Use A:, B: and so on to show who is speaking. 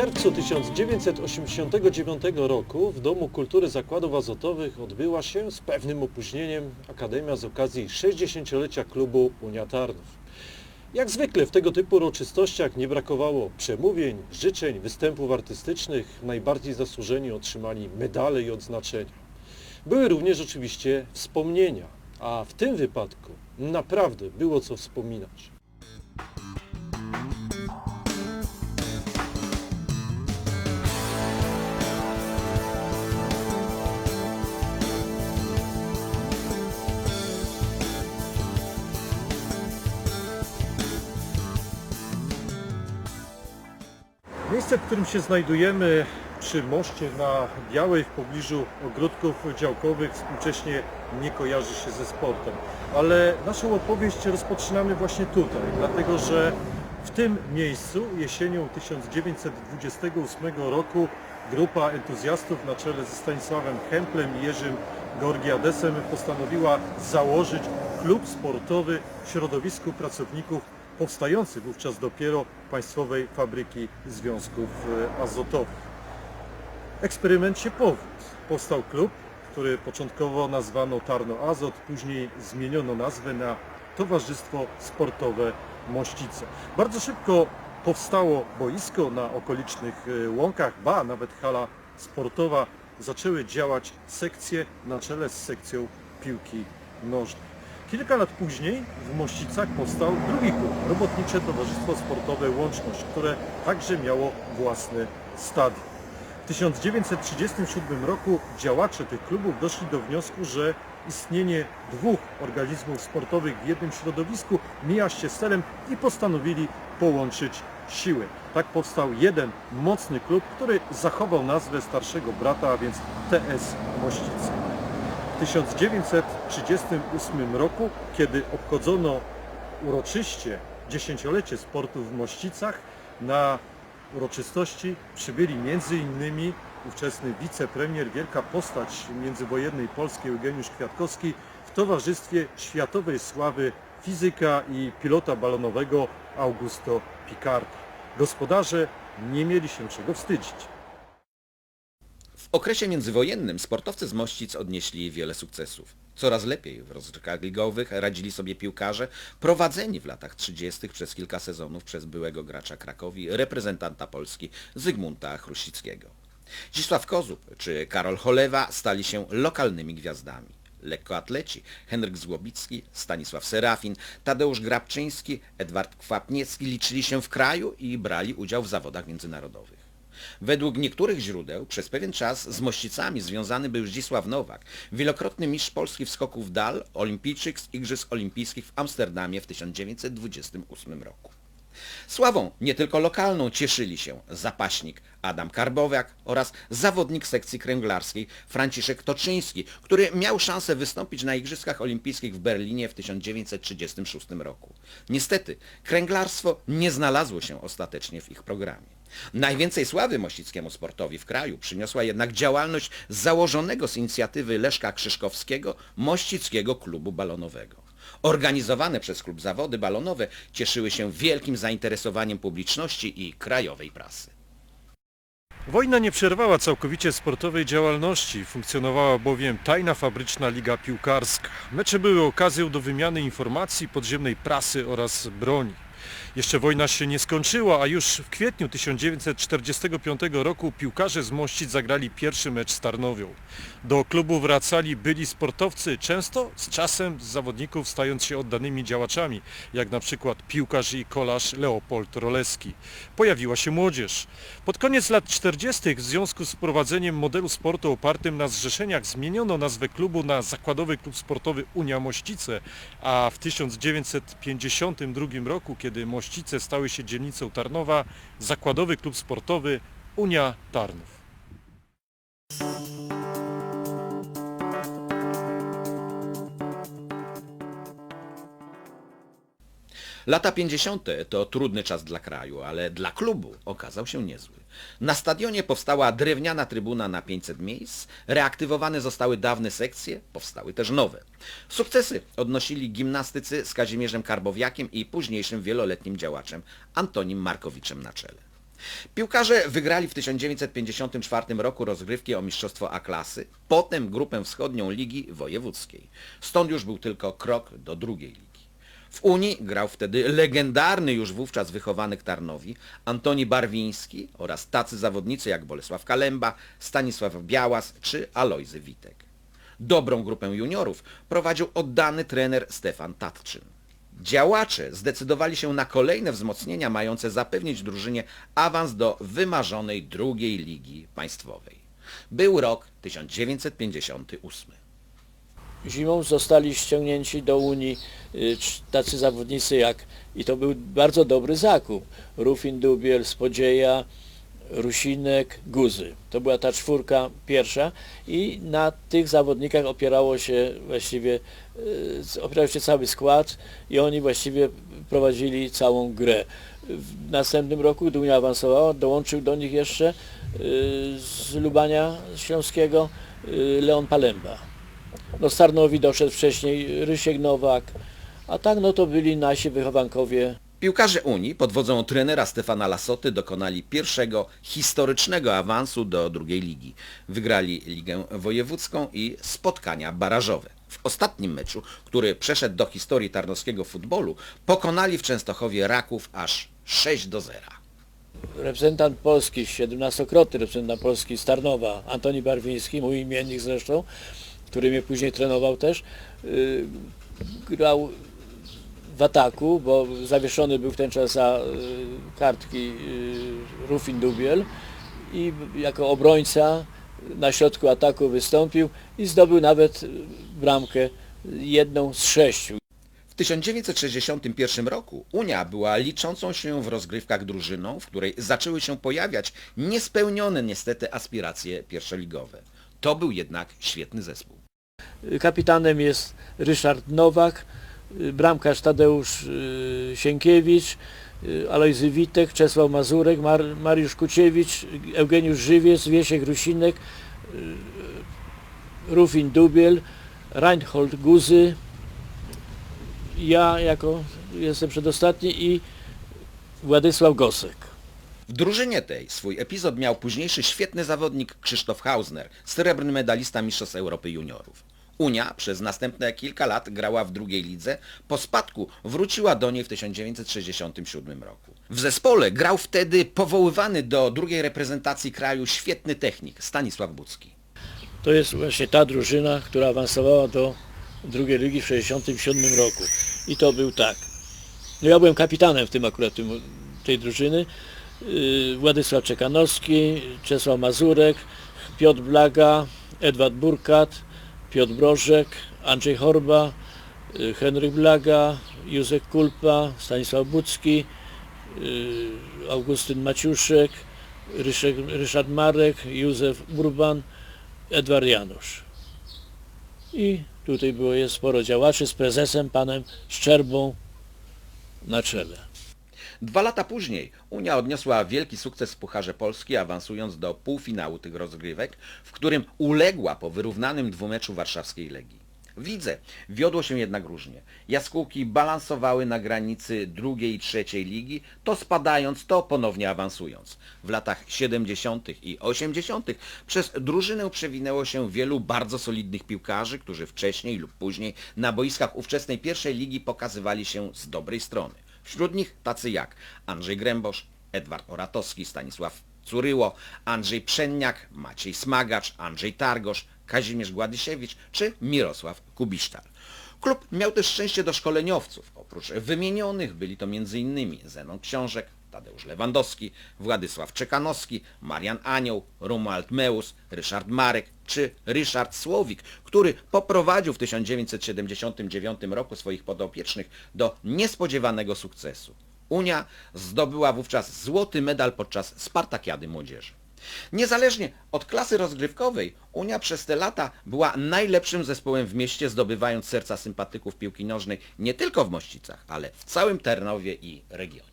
A: Czerwcu 1989 roku w Domu Kultury Zakładów Azotowych odbyła się z pewnym opóźnieniem Akademia z okazji 60-lecia klubu Unia Tarnów. Jak zwykle w tego typu uroczystościach nie brakowało przemówień, życzeń, występów artystycznych. Najbardziej zasłużeni otrzymali medale i odznaczenia. Były również oczywiście wspomnienia, a w tym wypadku naprawdę było co wspominać. Miejsce, w którym się znajdujemy przy moście na Białej w pobliżu ogródków działkowych współcześnie nie kojarzy się ze sportem. Ale naszą opowieść rozpoczynamy właśnie tutaj, dlatego że w tym miejscu jesienią 1928 roku grupa entuzjastów na czele ze Stanisławem Hemplem i Jerzym Georgiadesem postanowiła założyć klub sportowy w środowisku pracowników powstający wówczas dopiero Państwowej Fabryki Związków e, Azotowych. Eksperyment się powiódł. Powstał klub, który początkowo nazwano Tarno Azot, później zmieniono nazwę na Towarzystwo Sportowe Mościce. Bardzo szybko powstało boisko na okolicznych e, łąkach, ba, nawet hala sportowa. Zaczęły działać sekcje na czele z sekcją piłki nożnej. Kilka lat później w Mościcach powstał drugi klub, Robotnicze Towarzystwo Sportowe Łączność, które także miało własny stadion. W 1937 roku działacze tych klubów doszli do wniosku, że istnienie dwóch organizmów sportowych w jednym środowisku mija się z celem i postanowili połączyć siły. Tak powstał jeden mocny klub, który zachował nazwę starszego brata, a więc TS Mościce. W 1938 roku, kiedy obchodzono uroczyście dziesięciolecie sportu w Mościcach, na uroczystości przybyli m.in. ówczesny wicepremier, wielka postać międzywojennej Polski Eugeniusz Kwiatkowski w towarzystwie światowej sławy fizyka i pilota balonowego Augusto Picarda. Gospodarze nie mieli się czego wstydzić.
B: Okresie międzywojennym sportowcy z Mościc odnieśli wiele sukcesów. Coraz lepiej w rozgrywkach ligowych radzili sobie piłkarze prowadzeni w latach 30. przez kilka sezonów przez byłego gracza Krakowi, reprezentanta Polski Zygmunta Chrusickiego. Zdzisław Kozub czy Karol Cholewa stali się lokalnymi gwiazdami. Lekkoatleci Henryk Złobicki, Stanisław Serafin, Tadeusz Grabczyński, Edward Kwapniecki liczyli się w kraju i brali udział w zawodach międzynarodowych. Według niektórych źródeł przez pewien czas z Mościcami związany był Zdzisław Nowak, wielokrotny mistrz Polski w skoku w dal, olimpijczyk z Igrzysk Olimpijskich w Amsterdamie w 1928 roku. Sławą nie tylko lokalną cieszyli się zapaśnik Adam Karbowiak oraz zawodnik sekcji kręglarskiej Franciszek Toczyński, który miał szansę wystąpić na Igrzyskach Olimpijskich w Berlinie w 1936 roku. Niestety, kręglarstwo nie znalazło się ostatecznie w ich programie. Najwięcej sławy mościckiemu sportowi w kraju przyniosła jednak działalność założonego z inicjatywy Leszka Krzyszkowskiego Mościckiego Klubu Balonowego. Organizowane przez klub zawody balonowe cieszyły się wielkim zainteresowaniem publiczności i krajowej prasy.
A: Wojna nie przerwała całkowicie sportowej działalności, funkcjonowała bowiem tajna fabryczna liga piłkarska. Mecze były okazją do wymiany informacji, podziemnej prasy oraz broni. Jeszcze wojna się nie skończyła, a już w kwietniu 1945 roku piłkarze z Mościc zagrali pierwszy mecz z Tarnowią. Do klubu wracali byli sportowcy, często z czasem z zawodników stając się oddanymi działaczami, jak na przykład piłkarz i kolarz Leopold Roleski. Pojawiła się młodzież. Pod koniec lat 40. w związku z wprowadzeniem modelu sportu opartym na zrzeszeniach zmieniono nazwę klubu na Zakładowy Klub Sportowy Unia Mościce, a w 1952 roku, kiedy Mościce stały się dzielnicą Tarnowa, Zakładowy Klub Sportowy Unia Tarnów.
B: Lata 50. to trudny czas dla kraju, ale dla klubu okazał się niezły. Na stadionie powstała drewniana trybuna na 500 miejsc, reaktywowane zostały dawne sekcje, powstały też nowe. Sukcesy odnosili gimnastycy z Kazimierzem Karbowiakiem i późniejszym wieloletnim działaczem Antonim Markowiczem na czele. Piłkarze wygrali w 1954 roku rozgrywki o Mistrzostwo A-klasy, potem grupę wschodnią Ligi Wojewódzkiej. Stąd już był tylko krok do drugiej ligi. W Unii grał wtedy legendarny już wówczas wychowanek Tarnowi Antoni Barwiński oraz tacy zawodnicy jak Bolesław Kalemba, Stanisław Białas czy Alojzy Witek. Dobrą grupę juniorów prowadził oddany trener Stefan Tatczyn. Działacze zdecydowali się na kolejne wzmocnienia mające zapewnić drużynie awans do wymarzonej drugiej ligi państwowej. Był rok 1958.
C: Zimą zostali ściągnięci do Unii y, tacy zawodnicy jak, i to był bardzo dobry zakup, Rufin Dubiel, Spodzieja, Rusinek, Guzy. To była ta czwórka pierwsza i na tych zawodnikach opierało się właściwie, y, opierał się cały skład i oni właściwie prowadzili całą grę. W następnym roku, Unia awansowała, dołączył do nich jeszcze y, z Lubania Śląskiego Leon Palemba. No Starnowi doszedł wcześniej Rysiek Nowak, a tak no to byli nasi wychowankowie
B: Piłkarze Unii pod wodzą trenera Stefana Lasoty dokonali pierwszego historycznego awansu do drugiej ligi. Wygrali Ligę Wojewódzką i spotkania barażowe. W ostatnim meczu, który przeszedł do historii tarnowskiego futbolu, pokonali w Częstochowie Raków aż 6 do 0.
C: reprezentant Polski, 17-krotny reprezentant Polski z Tarnowa, Antoni Barwiński, mój imiennik zresztą, który mnie później trenował też, yy, grał w ataku, bo zawieszony był w ten czas za yy, kartki yy, Rufin Dubiel i jako obrońca na środku ataku wystąpił i zdobył nawet bramkę, jedną z sześciu.
B: W 1961 roku Unia była liczącą się w rozgrywkach drużyną, w której zaczęły się pojawiać niespełnione niestety aspiracje pierwszoligowe. To był jednak świetny zespół.
C: Kapitanem jest Ryszard Nowak, y, bramkarz Tadeusz y, Sienkiewicz, y, Alojzy Witek, Czesław Mazurek, Mar Mariusz Kuciewicz, Eugeniusz Żywiec, Wiesiek Rusinek, Rufin Dubiel, Reinhold Guzy, ja jako jestem przedostatni i Władysław Gosek.
B: W drużynie tej swój epizod miał późniejszy świetny zawodnik Krzysztof Hausner, srebrny medalista Mistrzostw Europy Juniorów. Unia przez następne kilka lat grała w drugiej lidze, po spadku wróciła do niej w 1967 roku. W zespole grał wtedy powoływany do drugiej reprezentacji kraju świetny technik Stanisław Bucki.
C: To jest właśnie ta drużyna, która awansowała do drugiej ligi w 1967 roku. I to był tak. No ja byłem kapitanem w tym akurat tym, tej drużyny. Yy, Władysław Czekanowski, Czesław Mazurek, Piotr Blaga, Edward Burkat, Piotr Brożek, Andrzej Horba, yy, Henryk Blaga, Józef Kulpa, Stanisław Bucki, yy, Augustyn Maciuszek, Ryszard Marek, Józef Urban, Edward Janusz. I tutaj było jest sporo działaczy z prezesem panem Szczerbą na czele.
B: Dwa lata później Unia odniosła wielki sukces w Pucharze Polski, awansując do półfinału tych rozgrywek, w którym uległa po wyrównanym dwumeczu warszawskiej Legii. Widzę, wiodło się jednak różnie. Jaskółki balansowały na granicy drugiej i trzeciej ligi, to spadając, to ponownie awansując. W latach 70. i 80. przez drużynę przewinęło się wielu bardzo solidnych piłkarzy, którzy wcześniej lub później na boiskach ówczesnej pierwszej ligi pokazywali się z dobrej strony. Wśród nich tacy jak Andrzej Grębosz, Edward Oratowski, Stanisław Curyło, Andrzej Pszenniak, Maciej Smagacz, Andrzej Targosz, Kazimierz Gładysiewicz czy Mirosław Kubisztal. Klub miał też szczęście do szkoleniowców. Oprócz wymienionych byli to m.in. Zenon Książek, Tadeusz Lewandowski, Władysław Czekanowski, Marian Anioł, Romuald Meus, Ryszard Marek czy Ryszard Słowik, który poprowadził w 1979 roku swoich podopiecznych do niespodziewanego sukcesu. Unia zdobyła wówczas złoty medal podczas Spartakiady Młodzieży. Niezależnie od klasy rozgrywkowej, Unia przez te lata była najlepszym zespołem w mieście, zdobywając serca sympatyków piłki nożnej nie tylko w Mościcach, ale w całym Ternowie i regionie.